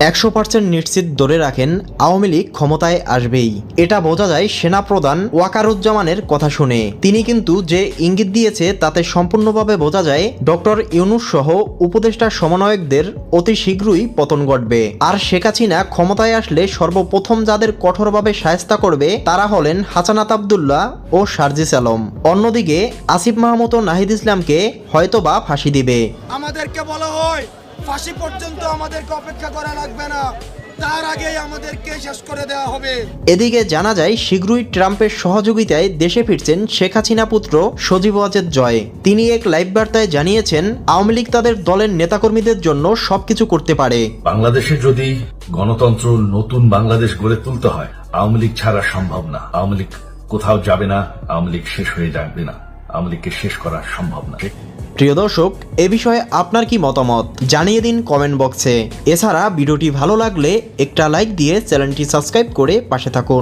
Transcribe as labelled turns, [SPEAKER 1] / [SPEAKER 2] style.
[SPEAKER 1] একশো পার্সেন্ট নিশ্চিত ধরে রাখেন আওয়ামী লীগ ক্ষমতায় আসবেই। এটা বোঝা যায় সেনাপ্রধান ওয়াকারুজ্জামানের কথা শুনে। তিনি কিন্তু যে ইঙ্গিত দিয়েছে তাতে সম্পূর্ণভাবে বোঝা যায় ডক্টর ইউনুস সহ উপদেষ্টা সমন্বয়কদের অতি শীঘ্রই পতন ঘটবে। আর শেখ হাসিনা ক্ষমতায় আসলে সর্বপ্রথম যাদের কঠোরভাবে সায়স্তা করবে তারা হলেন হাসানাত আবদুল্লাহ ও শারজিস আলম। অন্যদিকে আসিফ মাহমুদ ও নাহিদ ইসলামকে হয়তোবা ফাঁসি দিবে।
[SPEAKER 2] আমাদেরকে বলা হয় ফাঁসি পর্যন্ত আমাদেরকে অপেক্ষা করা লাগবে না। তার আগেই আমাদেরকে শেষ করে দেওয়া হবে।
[SPEAKER 1] এদিকে জানা যায় শীঘ্রই ট্রাম্পের সহযোগিতায় দেশে ফিরছেন শেখ হাসিনা পুত্র সজীব ওয়াজেদ জয়। তিনি এক লাইভ বার্তায় জানিয়েছেন আওয়ামী লীগ তাদের দলের নেতাকর্মীদের জন্য সবকিছু করতে পারে।
[SPEAKER 3] বাংলাদেশে যদি গণতন্ত্র নতুন বাংলাদেশ গড়ে তুলতে হয় আওয়ামী লীগ ছাড়া সম্ভব না। আওয়ামী লীগ কোথাও যাবে না আওয়ামী লীগ শেষ হয়ে যাবে না। আওয়ামী লীগকে শেষ করা সম্ভব না।
[SPEAKER 1] প্রিয় দর্শক, এ বিষয়ে আপনার কি মতামত? জানিয়ে দিন কমেন্ট বক্সে এছাড়া ভিডিওটি ভালো লাগলে একটা লাইক দিয়ে চ্যানেলটি সাবস্ক্রাইব করে পাশে থাকুন।